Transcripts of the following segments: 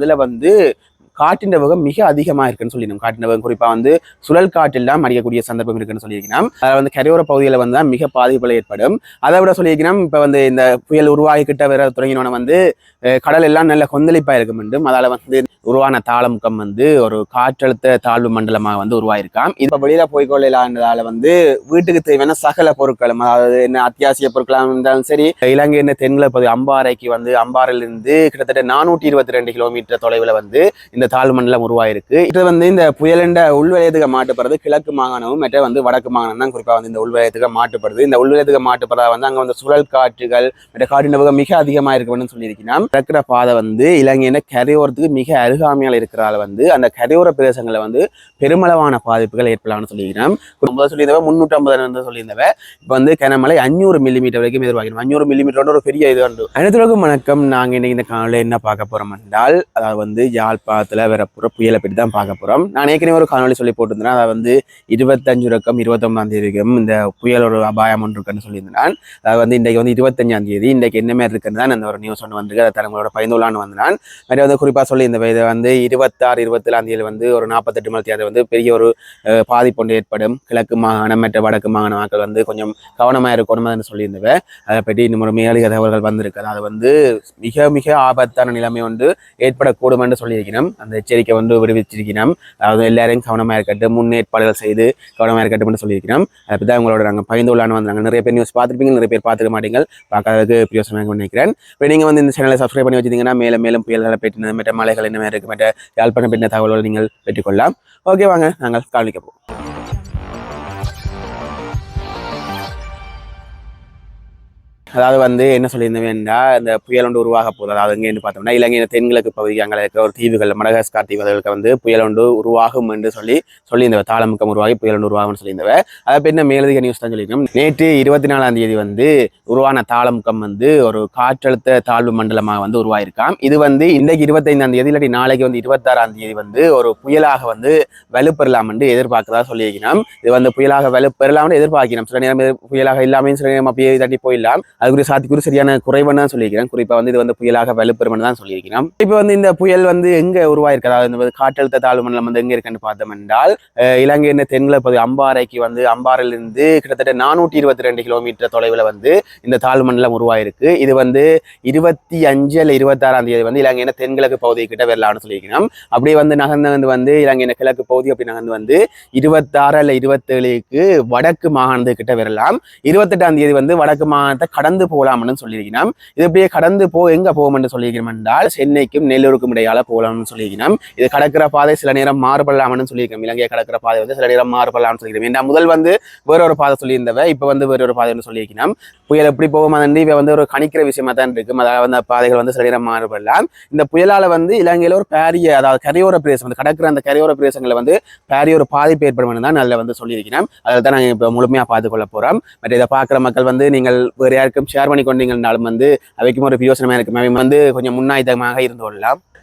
இதில் வந்து காற்றின் வேகம் மிக அதிகமாக இருக்குன்னு சொல்லிடணும் காற்றின் வேகம் குறிப்பாக வந்து சுழல் காற்றெல்லாம் அடிக்கக்கூடிய சந்தர்ப்பம் இருக்குன்னு சொல்லியிருக்கணும் அதில் வந்து கரையோர பகுதியில் வந்து மிக பாதிப்புகள் ஏற்படும். அதை விட சொல்லியிருக்கணும் இப்போ வந்து இந்த புயல் உருவாகிக்கிட்ட வர தொடங்கினோன்னு வந்து கடல் எல்லாம் நல்ல கொந்தளிப்பாக இருக்க வேண்டும். அதால் வந்து உருவான தாளமுக்கம் வந்து ஒரு காற்றழுத்த தாழ்வு மண்டலமாக வந்து உருவாயிருக்காம். இப்போ வெளியில் போய்கொள்ளலான்றதால வந்து வீட்டுக்கு தேவையான சகல பொருட்களும் அதாவது என்ன அத்தியாவசிய பொருட்களாக இருந்தாலும் சரி இலங்கை என்ன தென்கிழ பகுதி அம்பாறைக்கு வந்து அம்பாறையிலிருந்து கிட்டத்தட்ட நானூற்றி இருபத்தி ரெண்டு கிலோமீட்டர் தொலைவில் வந்து இந்த தாழ்வு மண்டலம் உருவாயிருக்கு. இது வந்து இந்த புயலண்ட உள்வலயத்துக்கு மாட்டுப்படுறது கிழக்கு மாகாணமும் மற்ற வந்து வடக்கு மாகாணம் தான் குறிப்பாக வந்து இந்த உள்வலயத்துக்கு மாட்டுப்படுது இந்த உள்வலயத்துக்கு மாட்டுப்படுறதா வந்து அங்கே வந்து சுழல் காற்றுகள் மற்ற காற்றின் வேகம் மிக அதிகமாக இருக்குன்னு சொல்லியிருக்கிறோம். இருக்கிற பாதை வந்து இலங்கையின கரையோரத்துக்கு மிக அருகாமையால் இருக்கிறால வந்து அந்த கரையோர பிரதேசங்களில் வந்து பெருமளவான பாதிப்புகள் ஏற்படலாம்னு சொல்லியிருக்கிறோம். முதல் சொல்லியிருந்தவ முன்னூற்றி ஐம்பது சொல்லியிருந்தவ இப்போ வந்து கனமழை அஞ்சூறு மில்லிமீட்டர் வரைக்கும் எதிர்பார்க்கணும் அஞ்சூறு மில்லிமீட்டர் ஒரு பெரிய இது வந்து. அனைத்துலகம் வணக்கம். நாங்கள் இன்னைக்கு இந்த காலையில் என்ன பார்க்க போறோம் என்றால் அதாவது வந்து மாதத்தில் வேற புற புயலை பற்றி தான் பார்க்க போகிறோம் நான் ஏற்கனவே ஒரு காணொலி சொல்லி போட்டிருந்தேன். அதாவது வந்து இருபத்தஞ்சு ரக்கம் இருபத்தொம்பதாம் தேதிக்கும் இந்த புயலோட அபாயம் ஒன்று இருக்குன்னு சொல்லியிருந்தேன். அதாவது வந்து இன்றைக்கு வந்து இருபத்தஞ்சாம் தேதி இன்றைக்கு என்ன மாதிரி இருக்குன்னு தான் அந்த ஒரு நியூஸ் ஒன்று வந்திருக்கு. அதை தலைமுறோட பயந்துள்ளான்னு வந்தான். மாதிரி வந்து குறிப்பாக சொல்லி இந்த இதை வந்து இருபத்தாறு இருபத்தேழாம் தேதி வந்து ஒரு நாற்பத்தெட்டு மணி தேதி வந்து பெரிய ஒரு அஹ், பாதிப்பு ஒன்று ஏற்படும். கிழக்கு மாகாணம் மற்ற வடக்கு மாகாண மக்கள் வந்து கொஞ்சம் கவனமாக இருக்கணும்னு சொல்லியிருந்தவ அதை பற்றி இன்னும் ஒரு மேலதிக தகவல்கள் வந்திருக்கு. அது வந்து மிக மிக ஆபத்தான நிலைமை வந்து ஏற்படக்கூடும் என்று சொல்லியிருக்கிறோம் அந்த எச்சரிக்கை வந்து விடுவிச்சிருக்கிறோம் அதாவது எல்லாரையும் கவனமாக இருக்கட்டும் முன்னேற்பாடுகள் செய்து கவனமாக இருக்கட்டும் சொல்லியிருக்கிறோம். அதை பற்றி தான் உங்களோட நாங்கள் பயந்து உள்ளான்னு வந்தாங்க. நிறைய பேர் நியூஸ் பார்த்துருப்பீங்க நிறைய பேர் பார்த்துக்க மாட்டீங்க. பார்க்காததுக்கு பிரியோசனம் நினைக்கிறேன். இப்போ நீங்கள் வந்து இந்த சேனலை சப்ஸ்கிரைப் பண்ணி வச்சிருந்தீங்கன்னா மேலும் மேலும் புயல்களை பெற்றினது மற்ற மலைகள் என்ன மாதிரி இருக்கு மற்ற யாழ்ப்பாணம் பற்றின தகவல்களை நீங்கள் பெற்றுக்கொள்ளலாம். ஓகே வாங்க நாங்கள் காணிக்க போவோம். அதாவது வந்து என்ன சொல்லியிருந்தேன்டா இந்த புயல் ஒன்று உருவாக போகுது. அதாவது எங்கேன்னு பார்த்தோம்னா இலங்கையின் தென்கிழக்கு பகுதி அங்கே இருக்கிற ஒரு தீவுகள் மடகாஸ்கார் தீவுகளுக்கு வந்து புயல் ஒன்று உருவாகும் என்று சொல்லி சொல்லியிருந்தவர். தாளமுக்கம் உருவாகி புயல் ஒன்று உருவாகும்னு சொல்லியிருந்தவர். அதை பின்ன மேலதிக நியூஸ் தான் சொல்லியிருக்கோம். நேற்று இருபத்தி நாலாம் தேதி வந்து உருவான தாளமுக்கம் வந்து ஒரு காற்றழுத்த தாழ்வு மண்டலமாக வந்து உருவாயிருக்காம். இது வந்து இன்றைக்கு இருபத்தைந்தாம் தேதி இல்லாட்டி நாளைக்கு வந்து இருபத்தாறாம் தேதி வந்து ஒரு புயலாக வந்து வலுப்பெறலாம் என்று எதிர்பார்க்கதா சொல்லியிருக்கிறோம். இது வந்து புயலாக வலுப்பெறலாம்னு எதிர்பார்க்கிறோம். சில நேரம் புயலாக இல்லாமல் சில நேரம் அப்படியே தட்டி போயிடலாம். அதுக்குரிய சாத்தியக்கூறு சரியான குறைவுன்னு தான் சொல்லியிருக்கிறேன். குறிப்பாக வந்து இது வந்து புயலாக வலுப்பெறும்னு தான் சொல்லியிருக்கிறோம். இப்போ வந்து இந்த புயல் வந்து எங்கே உருவாயிருக்கு அதாவது இந்த காற்றழுத்த தாழ்வு மண்டலம் வந்து எங்கே இருக்குன்னு பார்த்தோம் என்றால் இலங்கையின் தென்கிழ பகுதி அம்பாறைக்கு வந்து அம்பாறையிலிருந்து கிட்டத்தட்ட நானூற்றி இருபத்தி ரெண்டு கிலோமீட்டர் தொலைவில் வந்து இந்த தாழ்வு மண்டலம் உருவாயிருக்கு இது வந்து இருபத்தி அஞ்சு அல்ல இருபத்தாறாம் தேதி வந்து இலங்கையின் தென்கிழக்கு பகுதி கிட்ட வரலாம்னு சொல்லியிருக்கிறோம். அப்படியே வந்து நகர்ந்து வந்து இலங்கையின் கிழக்கு பகுதி அப்படி நகர்ந்து வந்து இருபத்தாறு அல்ல இருபத்தேழுக்கு வடக்கு மாகாணத்துக்கிட்ட வரலாம். இருபத்தெட்டாம் தேதி வந்து வடக்கு மாகாணத்தை கடந்து போகலாம்னு சொல்லியிருக்கிறோம். இது அப்படியே கடந்து போ எங்க போகும்னு சொல்லியிருக்கிறோம் என்றால் சென்னைக்கும் நெல்லூருக்கும் இடையால போகலாம்னு சொல்லியிருக்கிறோம். இது கடக்கிற பாதை சில நேரம் மாறுபடலாம்னு சொல்லியிருக்கோம் இலங்கை கடக்கிற பாதை வந்து சில நேரம் மாறுபடலாம்னு சொல்லியிருக்கோம் ஏன்னா முதல் வந்து வேற ஒரு பாதை சொல்லியிருந்தவ இப்போ வந்து வேற ஒரு பாதைன்னு சொல்லியிருக்கிறோம். புயல் எப்படி போகும் அது இவ வந்து ஒரு கணிக்கிற விஷயமா தான் இருக்கும். அதாவது அந்த பாதைகள் வந்து சில நேரம் மாறுபடலாம். இந்த புயலால வந்து இலங்கையில ஒரு பேரிய அதாவது கரையோர பிரதேசம் வந்து கடற்கிற அந்த கரையோர பிரதேசங்களை வந்து பேரிய ஒரு பாதிப்பு ஏற்படும் தான் அதில் வந்து சொல்லியிருக்கிறோம். அதில் தான் நாங்கள் இப்போ முழுமையாக பார்த்துக்கொள்ள போகிறோம் பட் இதை பார்க்குற மக்கள் வந்து நீங்கள் வேறு யாருக்கும் ஷேர் பண்ணி கொண்டீங்கன்னாலும் வந்து அவைக்கும் ஒரு பிரயோசனமாக இருக்கும் அவை வந்து கொஞ்சம் முன்னாயுதமாக இருந்து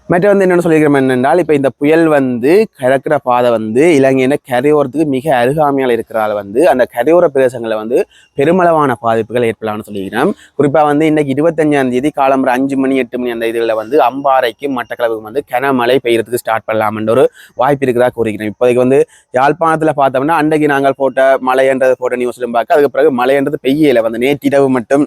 மற்ற வந்து என்னென்னு சொல்லியிருக்கிறோம் என்னென்றால் இப்போ இந்த புயல் வந்து கிடக்கிற பாதை வந்து இலங்கையின கரையோரத்துக்கு மிக அருகாமையால் இருக்கிறதால வந்து அந்த கரையோர பிரதேசங்களில் வந்து பெருமளவான பாதிப்புகள் ஏற்படலாம்னு சொல்லியிருக்கிறோம். குறிப்பாக வந்து இன்னைக்கு இருபத்தஞ்சாம் தேதி காலம்பரம் அஞ்சு மணி எட்டு மணி அந்த இதில் வந்து அம்பாறைக்கும் மட்டக்களவுக்கும் வந்து கனமழை பெய்யறதுக்கு ஸ்டார்ட் பண்ணலாம்ன்ற ஒரு வாய்ப்பு இருக்கிறதா கூறுகிறோம் இப்போதைக்கு வந்து யாழ்ப்பாணத்தில் பார்த்தோம்னா அன்றைக்கு நாங்கள் போட்ட மழைன்றது போட்ட நியூஸ்லையும் பார்க்க அதுக்கு பிறகு மழைன்றது பெய்யலை. வந்து நேற்றிரவு மட்டும்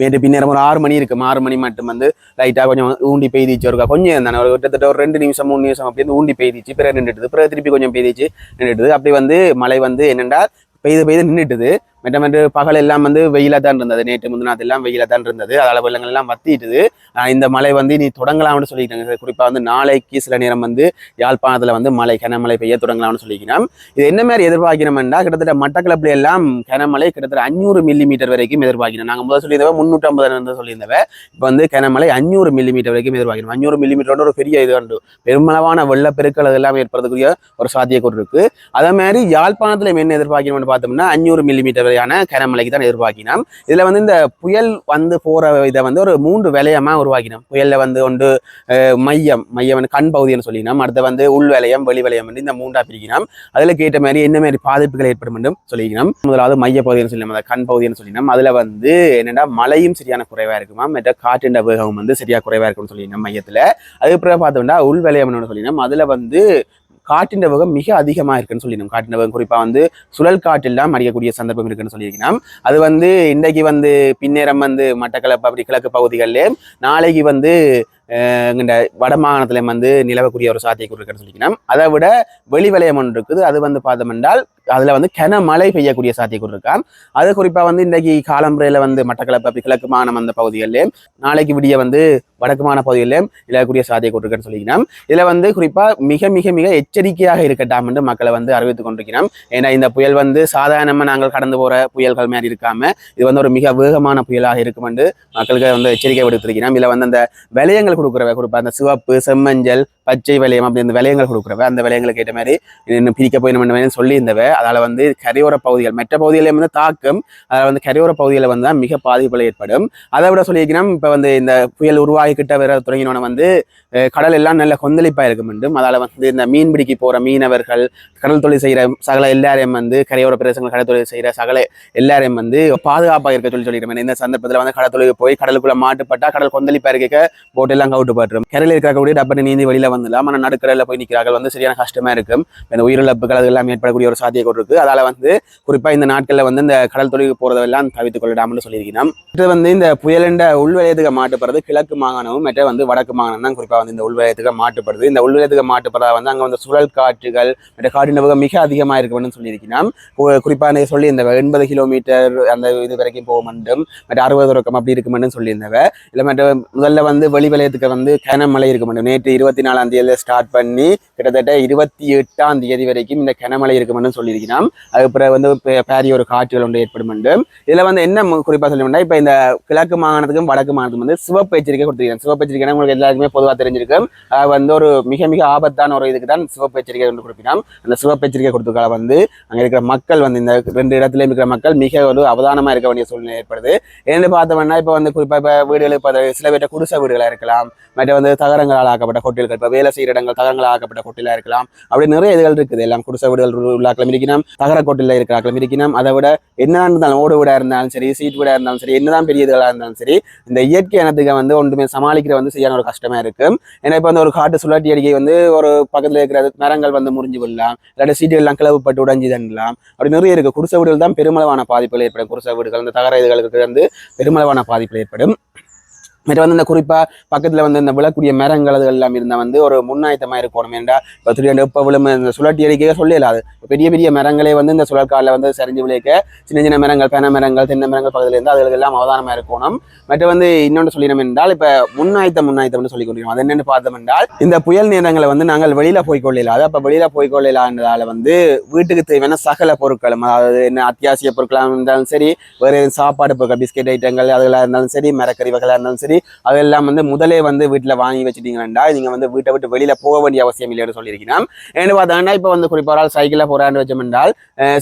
நேற்று பின்னேரம் ஒரு ஆறு மணி இருக்கும். ஆறு மணி மட்டும் வந்து லைட்டாக கொஞ்சம் ஊண்டி பெய்திச்சு இருக்கா கொஞ்சம் தானே ஒரு கிட்டத்தட்ட ஒரு ரெண்டு நிமிஷம் மூணு நிமிஷம் அப்படி வந்து ஊண்டி பெய்திச்சு. பிறகு நின்றுட்டுது பிறகு திருப்பி கொஞ்சம் பெய்திச்சு நின்றுட்டுது அப்படி வந்து மழை வந்து என்னென்னா பெய்து பெய்து நின்றுட்டுது மற்ற வந்து பகல் எல்லாம் வந்து வெயிலாக தான் இருந்தது. நேற்று முந்தினாத்து எல்லாம் வெயிலாக தான் இருந்தது. அதால் வெள்ளங்கள் எல்லாம் வத்திட்டுது. இந்த மழை வந்து நீ தொடங்கலாம்னு சொல்லிக்கிறாங்க குறிப்பாக வந்து நாளைக்கு சில நேரம் வந்து யாழ்ப்பாணத்தில் வந்து மழை கனமழை பெய்ய தொடங்கலாம்னு சொல்லிக்கிறோம் இது என்ன மாதிரி எதிர்பார்க்கிறோம்னா கிட்டத்தட்ட மட்டக்களப்பில் எல்லாம் கனமழை கிட்டத்தட்ட அஞ்சூறு மில்லி மீட்டர் வரைக்கும் எதிர்பார்க்கிறோம். நாங்கள் முதல் சொல்லியிருந்தவ முந்நூற்றம்பது வந்து சொல்லியிருந்தவ. இப்போ வந்து கனமழை அஞ்சூறு மில்லி மீட்டர் வரைக்கும் எதிர்பார்க்கிறோம். அஞ்சூறு மில்லி மீட்டரோட ஒரு பெரிய இது உண்டு. பெருமளவான வெள்ளப்பெருக்கள் அதெல்லாம் ஏற்படுறதுக்குரிய ஒரு சாத்தியக்கூறு இருக்கு. அதே மாதிரி யாழ்ப்பாணத்தில் என்ன எதிர்பார்க்கிறோம்னு பார்த்தோம்னா அஞ்சூறு மில்லி மீட்டர் வரையான கனமழைக்கு தான் எதிர்பார்க்கினோம். இதில் வந்து இந்த புயல் வந்து போகிற இதை வந்து ஒரு மூன்று விலையமாக உருவாக்கினோம். புயலில் வந்து ஒன்று மையம் மையம் வந்து கண் பகுதின்னு சொல்லினோம். அடுத்து வந்து உள் வலயம் வெளி வலயம் வந்து இந்த மூன்றாக பிரிக்கணும் அதில் கேட்ட மாதிரி என்ன மாதிரி பாதிப்புகள் ஏற்படும் என்றும் சொல்லிக்கணும் முதலாவது மைய பகுதின்னு சொல்லி அந்த கண் பகுதின்னு சொல்லினோம். அதில் வந்து என்னென்னா மழையும் சரியான குறைவாக இருக்குமா மற்ற காற்றின் வேகம் வந்து சரியாக குறைவாக இருக்கும்னு சொல்லினோம் மையத்தில். அதுக்கு பிறகு பார்த்தோம்னா உள் வலயம்னு சொல்லினோம். அதில் வந்து காற்றின் வேகம் மிக அதிகமாக இருக்குன்னு சொல்லினோம் காற்றின் வேகம் குறிப்பாக வந்து சுழல் காற்றெல்லாம் அடிக்கக்கூடிய சந்தர்ப்பம் இருக்குன்னு சொல்லியிருக்கணும். அது வந்து இன்றைக்கு வந்து பின்னேரம் வந்து மட்டக்களப்பு அப்படி கிழக்கு பகுதிகளிலே நாளைக்கு வந்து இந்த வட மாகாணத்தில் வந்து நிலவக்கூடிய ஒரு சாத்தியக்கூறு இருக்குன்னு சொல்லிக்கணும். அதை விட வெளி வலயம் ஒன்று இருக்குது. அது வந்து பார்த்தோம்னால் அதில் வந்து வந்து கனமழை பெய்யக்கூடிய சாத்தியக்கூறு இருக்காம் அது குறிப்பாக வந்து இன்றைக்கு காலம்புரையில வந்து மட்டக்களப்பு அப்படி கிழக்கு மாகாணம் அந்த பகுதிகளிலேயும் நாளைக்கு விடிய வந்து வடக்கு மாகாண பகுதிகளிலே நிலவக்கூடிய சாத்தியக்கூறு இருக்குன்னு சொல்லிக்கணும். இதில் வந்து குறிப்பாக மிக மிக மிக எச்சரிக்கையாக இருக்கட்டாம் என்று மக்களை வந்து அறிவித்துக் கொண்டிருக்கிறோம். ஏன்னா இந்த புயல் வந்து சாதாரணமாக நாங்கள் கடந்து போகிற புயல்கள் மாதிரி இருக்காமல் இது வந்து ஒரு மிக வேகமான புயலாக இருக்கும் என்று மக்களுக்கு வந்து எச்சரிக்கை விடுத்திருக்கிறோம். இதில் வந்து அந்த விலையங்கள் கொடுக்குறவ கொடுப்பா. அந்த சிவப்பு செம்மஞ்சள் பச்சை விலையம் அப்படி அந்த விலையங்கள் கொடுக்குறவ அந்த விலையங்களுக்கு ஏற்ற மாதிரி இன்னும் பிரிக்க போய் நம்ம சொல்லி இருந்தவ அதால வந்து கரையோர பகுதிகள் மற்ற பகுதிகளில் வந்து தாக்கம் அதில் வந்து கரையோர பகுதிகளில் வந்து தான் மிக பாதிப்புகள் ஏற்படும். அதை விட சொல்லியிருக்கிறோம் இப்போ வந்து இந்த புயல் உருவாகிக்கிட்ட வர தொடங்கினோன்னு வந்து கடல் எல்லாம் நல்ல கொந்தளிப்பா இருக்கும் வேண்டும். அதால வந்து இந்த மீன் பிடிக்க போற மீனவர்கள் கடல் தொழில் செய்யற சகல எல்லாரையும் வந்து கரையோர பிரதேசங்கள் கடல் தொழில் செய்யற சகல எல்லாரையும் வந்து பாதுகாப்பாக இருக்க சொல்லி சொல்லிக்கிறோம் இந்த சந்தர்ப்பத்தில் வந்து கடல் தொழிலுக்கு போய் கடலுக்குள்ள மாட்டுப்பட்டா கடல் கொந்தளிப்பா இருக்க போட்டெல்லாம் கவுட்டு பட்டுரும். கரையில் இருக்கக்கூடிய டப்பனை நீந்தி வெளியில வந்துடலாம் ஆனால் நடுக்கடலில் போய் நிற்கிறார்கள் வந்து சரியான கஷ்டமா இருக்கும் இந்த உயிரிழப்புகள் அது எல்லாம் ஏற்படக்கூடிய ஒரு சாத்தியக்கூறு இருக்கு. அதால வந்து குறிப்பா இந்த நாட்கள்ல வந்து இந்த கடல் தொழிலுக்கு போறதெல்லாம் தவித்துக் கொள்ளிடாமல் சொல்லியிருக்கிறோம் இது வந்து இந்த புயலண்ட உள்வலயத்துக்கு மாட்டுப்படுறது கிழக்கு மாகாணமும் மற்ற வந்து வடக்கு மாகாணம் தான் குறிப்பா வந்து இந்த உள்வலயத்துக்கு மாட்டுப்படுது இந்த உள்வலயத்துக்கு மாட்டுப்படுறதா வந்து அங்க வந்து சுழல் காற்றுகள் மற்ற காற்றின் வேகம் மிக அதிகமா இருக்கும்னு சொல்லியிருக்கிறோம் குறிப்பாக குறிப்பா சொல்லி இந்த எண்பது கிலோமீட்டர் அந்த இது வரைக்கும் போக வேண்டும் மற்ற அறுபது ரொக்கம் அப்படி இருக்குமென்னு சொல்லியிருந்தவ இல்லை மற்ற முதல்ல வந்து வெளி வலயத்துக்கு வந்து கனமழை இருக்க வேண்டும் நேற்று இருபத்தி நாலாம் தேதியில ஸ்டார்ட் பண்ணி கிட்டத்தட்ட இருபத்தி எட்டாம் தேதி வரைக்கும் இந்த கனமழை இருக்குமென்னு சொல்லியிருக்கிறோம் அதுக்கு பிறகு வந்து பேரிய ஒரு காற்றுகள் ஒன்று ஏற்படும் என்றும் இதுல வந்து என்ன மு- குறிப்பா சொல்லணும்னா இப்ப இந்த கிழக்கு மாகாணத்துக்கும் வடக்கு மாகாணத்துக்கும் வந்து சிவப்பு எச்சரிக்கை கொடுத்துருக்கேன் சிவப்பு எச்சரிக்கை உங்களுக்கு எல்லாருக்குமே பொதுவாக தெரிஞ்சிருக்கும். வந்து ஒரு மிக மிக ஆபத்தான ஒரு இதுக்கு தான் சிவப்பு எச்சரிக்கை ஒன்று கொடுப்பினோம் அந்த சிவப்பு எச்சரிக்கை கொடுத்துக்கால வந்து அங்க இருக்கிற மக்கள் வந்து இந்த ரெண்டு இடத்துல இருக்கிற மக்கள் மிக ஒரு அவதானமா இருக்க வேண்டிய சூழ்நிலை ஏற்படுது. ஏன்னு பார்த்தோம்னா இப்போ வந்து குறிப்பா இப்போ வீடுகள் சில பேர்ட்ட குடிசை வீடுகளா இருக்கலாம். மற்ற வந்து தகரங்களால் ஆக்கப்பட்ட ஹோட்டல்கள் வேலை செய்கிற இடங்கள் தகரங்களாக ஆக்கப்பட்ட கொட்டிலா இருக்கலாம். அப்படி நிறைய இதுகள் இருக்குது. எல்லாம் குடிசை வீடுகள் உள்ளாக்களும் இருக்கணும் தகர கொட்டில இருக்கிறாக்களும் இருக்கணும் அதை விட என்னதான் இருந்தாலும் ஓடு வீடாக இருந்தாலும் சரி சீட் வீடாக இருந்தாலும் சரி என்னதான் பெரிய இதுகளாக இருந்தாலும் சரி இந்த இயற்கை இனத்துக்கு வந்து ஒன்றுமே சமாளிக்கிற வந்து சரியான ஒரு கஷ்டமா இருக்கும் ஏன்னா இப்போ வந்து ஒரு காட்டு சுழட்டி அடிக்கை வந்து ஒரு பக்கத்தில் இருக்கிற மரங்கள் வந்து முறிஞ்சு விடலாம். இல்லாட்டி சீட்டுகள்லாம் கிளவுப்பட்டு உடைஞ்சு தண்ணலாம் அப்படி நிறைய இருக்குது குடிசை வீடுகள் தான் பெருமளவான பாதிப்புகள் ஏற்படும். குடிசை வீடுகள் இந்த தகர இதுகளுக்கு வந்து பெருமளவான பாதிப்புகள் ஏற்படும். மற்ற வந்து இந்த குறிப்பா பக்கத்துல வந்து இந்த விழக்கூடிய மரங்கள் அது எல்லாம் இருந்தால் வந்து ஒரு முன்னாயத்தமா இருக்கணும் ஏன்டா இப்போ திடீர்னு எப்போ விழும் இந்த சுழட்டி அடிக்க சொல்லலாது பெரிய பெரிய மரங்களே வந்து இந்த சுழற்காலில் வந்து சரிஞ்சு விளைக்க சின்ன சின்ன மரங்கள் பென மரங்கள் தென்னை மரங்கள் பக்கத்துல இருந்து அதுகளுக்கு எல்லாம் அவதானமா இருக்கணும். மற்ற வந்து இன்னொன்று சொல்லினோம் என்றால் இப்போ முன்னாயத்தம் முன்னாயத்தம்னு சொல்லி கொண்டிருக்கோம் அது என்னென்னு பார்த்தோம் என்றால் இந்த புயல் நேரங்களை வந்து நாங்கள் வெளியில போய் கொள்ளலாது அப்போ வெளியில போய் கொள்ளலான்றதால வந்து வீட்டுக்கு தேவையான சகல பொருட்களும் அதாவது என்ன அத்தியாவசிய பொருட்களாக இருந்தாலும் சரி வேறு சாப்பாடு பொருட்கள் பிஸ்கெட் ஐட்டங்கள் அதெல்லாம் இருந்தாலும் சரி மரக்கறி வகைகளாக இருந்தாலும் சரி அதெல்லாம் வந்து முதலே வந்து வீட்டில் வாங்கி வச்சுட்டீங்கன்னா நீங்கள் வந்து வீட்டை விட்டு வெளியில போக வேண்டிய அவசியம் இல்லைன்னு சொல்லியிருக்கிறேன். ஏன்னு பார்த்தோம்னா இப்போ வந்து குறிப்பாக ஒரு ஆள் சைக்கிளில் போகிறான்னு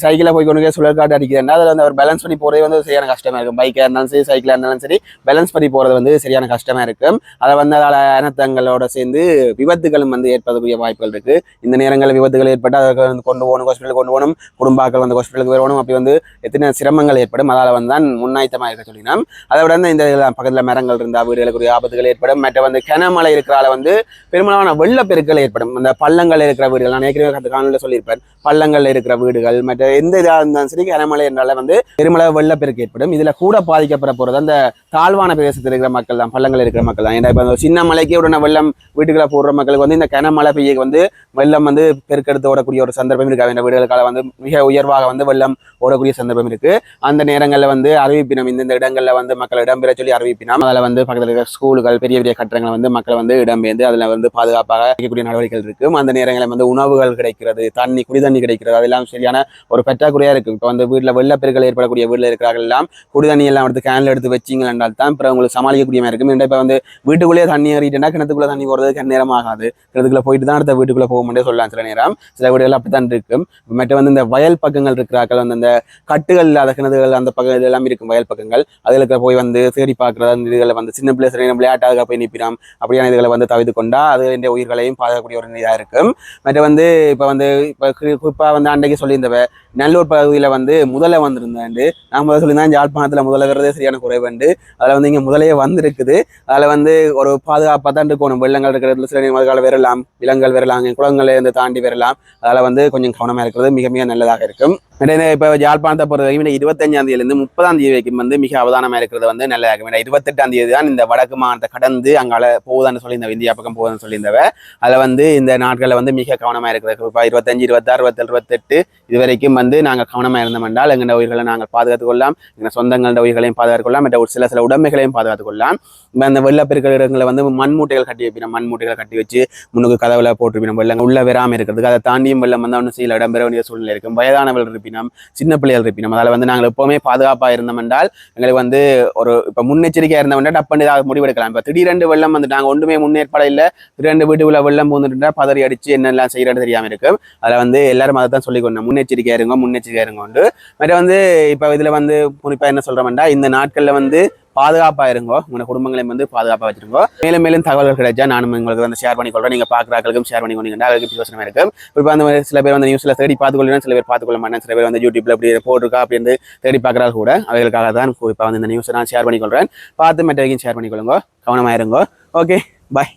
சைக்கிளில் போய் கொண்டு சுழற்காட்டு அடிக்கிறேன் அதில் வந்து அவர் பேலன்ஸ் பண்ணி போகிறதே வந்து சரியான கஷ்டமா இருக்கும். பைக்காக இருந்தாலும் சரி சைக்கிளாக இருந்தாலும் சரி பேலன்ஸ் பண்ணி போகிறது வந்து சரியான கஷ்டமா இருக்கும். அதை வந்து அதில் இனத்தங்களோட சேர்ந்து விபத்துகளும் வந்து ஏற்படக்கூடிய வாய்ப்புகள் இருக்கு. இந்த நேரங்களில் விபத்துகள் ஏற்பட்டு அதை வந்து கொண்டு போகணும் ஹாஸ்பிட்டல் கொண்டு போகணும் குடும்பாக்கள் வந்து ஹாஸ்பிட்டலுக்கு வரணும் அப்படி வந்து எத்தனை சிரமங்கள் ஏற்படும் அதால் வந்து தான் முன்னாய்த்தமாக இருக்க சொல்லினோம். அதை விட இந்த பக்கத்தில் மரங்கள் இருந்தால் வீடுகளுக்குரிய ஆபத்துகள் ஏற்படும். மற்ற வந்து கனமழை இருக்கிறால வந்து பெரும்பாலான வெள்ளப்பெருக்கள் ஏற்படும். இந்த பள்ளங்கள் இருக்கிற வீடுகள் நான் ஏற்கனவே அந்த காணொலியில் சொல்லியிருப்பேன். பள்ளங்கள் இருக்கிற வீடுகள் மற்ற எந்த இதாக இருந்தாலும் சரி கனமலை என்றால வந்து பெருமளவு வெள்ளப்பெருக்கு ஏற்படும். இதுல கூட பாதிக்கப்பட போறது அந்த தாழ்வான பிரதேசத்தில் இருக்கிற மக்கள் தான் பள்ளங்கள் இருக்கிற மக்கள் தான். ஏன்னா இப்போ சின்ன மலைக்கு உடனே வெள்ளம் வீட்டுக்குள்ள போடுற மக்களுக்கு வந்து இந்த கனமழை பெய்ய வந்து வெள்ளம் வந்து பெருக்கெடுத்து ஓடக்கூடிய ஒரு சந்தர்ப்பம் இருக்கு இந்த வீடுகளுக்காக வந்து மிக உயர்வாக வந்து வெள்ளம் ஓடக்கூடிய சந்தர்ப்பம் இருக்கு. அந்த நேரங்களில் வந்து அறிவிப்பினம் இந்த இடங்களில் வந்து மக்கள் இடம்பெற சொல்லி அறிவிப்பினம். அதில் வந்து பக்கத்தில் இருக்கிற ஸ்கூல்கள் பெரிய பெரிய கட்டடங்களை வந்து மக்கள் வந்து இடம்பெயர்ந்து அதில் வந்து பாதுகாப்பாக இருக்கக்கூடிய நடவடிக்கைகள் இருக்கும் அந்த நேரங்களில் வந்து உணவுகள் கிடைக்கிறது தண்ணி குடி தண்ணி கிடைக்கிறது அதெல்லாம் சரியான ஒரு பற்றாக்குறையாக இருக்கும் இப்போ வந்து வீட்டில் வெள்ளப்பெருக்கள் ஏற்படக்கூடிய வீட்டில் இருக்கிறார்கள் எல்லாம் குடி தண்ணி எல்லாம் எடுத்து கேனில் எடுத்து வச்சிங்க என்றால் தான் பிற உங்களுக்கு சமாளிக்கக்கூடிய மாதிரி இருக்கும். இப்போ வந்து வீட்டுக்குள்ளேயே தண்ணி ஏறிட்டுனா கிணத்துக்குள்ளே தண்ணி போகிறதுக்கு நேரம் ஆகாது. கிணத்துக்குள்ளே போயிட்டு தான் அடுத்த வீட்டுக்குள்ளே போக முடியும் சொல்லலாம் சில நேரம். சில வீடுகள் அப்படி தான் இருக்கும் மற்ற வந்து இந்த வயல் பக்கங்கள் இருக்கிறார்கள் வந்து இந்த கட்டுகள் இல்லாத கிணறுகள் அந்த பக்கம் இதெல்லாம் இருக்கும் வயல் பக்கங்கள். அதில் போய் வந்து தேடி பார்க்குறது அந்த இதுகளை வந்து சின்ன பிள்ளை சில விளையாட்டாக போய் நிற்பினோம் அப்படியான இதுகளை வந்து தவிர்த்து கொண்டா அது இந்த உயிர்களையும் பாதுகாக்கக்கூடிய ஒரு இதாக இருக்கும். மற்ற வந்து இப்போ வந்து இப்போ குறிப்பாக வந்து அன்றைக்கு சொல்லியிருந்தவ நல்லூர் பகுதியில் வந்து முதல்ல வந்திருந்தாண்டு. நான் முதல்ல சொல்லியிருந்தேன் யாழ்ப்பாணத்தில் முதல்ல வர்றதே சரியான குறைவுண்டு அதில் வந்து இங்கே முதலையே வந்திருக்குது. அதில் வந்து ஒரு பாதுகாப்பாக தான் இருக்கணும். வெள்ளங்கள் இருக்கிறதுல சில மதுக்கால வரலாம் விலங்குகள் வரலாம் குளங்களை இருந்து தாண்டி வரலாம். அதில் வந்து கொஞ்சம் கவனமாக இருக்கிறது மிக மிக நல்லதாக இருக்கும். இப்போ யாழ்ப்பாணத்தை பொறுத்த வரைக்கும் இருபத்தஞ்சாம் தேதியிலேருந்து முப்பதாம் தேதி வரைக்கும் வந்து மிக அவதானமாக இருக்கிறது வந்து நல்லா இருக்கும் இருபத்தெட்டாம் தேதி தான் இந்த வடக்கு மாநிலத்தை கடந்து அங்கால போகுதான்னு சொல்லி இந்த இந்தியா பக்கம் போகுதுன்னு சொல்லியிருந்தவ அதில் வந்து இந்த நாட்களில் வந்து மிக கவனமாக இருக்கிறது இப்போ இருபத்தஞ்சு இருபத்தாறு இருபத்தேழு இருபத்தெட்டு இது வரைக்கும் வந்து நாங்கள் கவனமாக இருந்தோம் என்றால் எங்கள் உயிர்களை நாங்கள் பாதுகாத்துக் கொள்ளலாம். எங்கள் சொந்தங்களோட உயிர்களையும் பாதுகாத்துக் கொள்ளலாம். மற்ற ஒரு சில சில உடைமைகளையும் பாதுகாத்துக் கொள்ளலாம். இப்போ அந்த வெள்ளப்பெருக்கிற இடங்களை வந்து மண் மூட்டைகள் கட்டி வைப்பினோம். மண்மூட்டைகளை கட்டி வச்சு முன்னுக்கு கதவுல போட்டுருப்பினோம். வெள்ளம் உள்ள வராமல் இருக்கிறதுக்கு அதை தாண்டியும் வெள்ளம் வந்து அவனு சில இடம்பெற வேண்டிய சூழ்நிலை இருக்கும். வயதானவர்கள் இருப்பினோம் சின்ன பிள்ளைகள் இருப்பினோம் அதால் வந்து நாங்கள் எப்போவுமே பாதுகாப்பாக இருந்தோம் என்றால் எங்களுக்கு வந்து ஒரு இப்போ முன்னெச்சரிக்கையாக இருந்தோம்னா டப்பண்டு ஏதாவது முடிவெடுக்கலாம். இப்போ திடீரெண்டு வெள்ளம் வந்துட்டாங்க ஒன்றுமே முன்னேற்பாடு இல்லை. திடீரெண்டு வீட்டுக்குள்ள வெள்ளம் பூந்துட்டா பதறி அடித்து என்னெல்லாம் செய்யறது தெரியாமல் இருக்கும். அதில் வந்து எல்லாரும் அதை தான் சொல்லி கொண்டோம் முன்னெச்சரிக்கையாக இருங்க முன்னெச்சரிக்கையாக இருங்க உண்டு மற்ற வந்து இப்போ இதில் வந்து குறிப்பாக என்ன சொல்கிறோம்னா இந்த நாட்களில் வந்து பாதுகாப்பாக இருங்கோ உங்களோட குடும்பங்களையும் வந்து பாதுகாப்பாக வச்சிருங்கோ. மேலும் மேலும் தகவல்கள் கிடைச்சா நானும் உங்களுக்கு வந்து ஷேர் பண்ணி கொள்றேன் நீங்கள் பார்க்குறாங்களுக்கும் ஷேர் பண்ணி கொண்டீங்கன்னா அதுக்கு யோசனை இருக்கும் இப்போ அந்த மாதிரி சில பேர் வந்து நியூஸில் தேடி பார்த்துக்கொள்ளணும் சில பேர் பார்த்துக்கொள்ள மாட்டேன் சில பேர் வந்து யூடியூப்ல இப்படி போட்டிருக்கா அப்படின்னு தேடி பார்க்குறாங்க கூட. அவைகளுக்காக தான் இப்போ வந்து இந்த நியூஸை நான் ஷேர் பண்ணிக்கொள்கிறேன் பார்த்து மற்றவங்க ஷேர் பண்ணிக்கொள்ளுங்க. கவனமாக இருங்கோ. Okay bye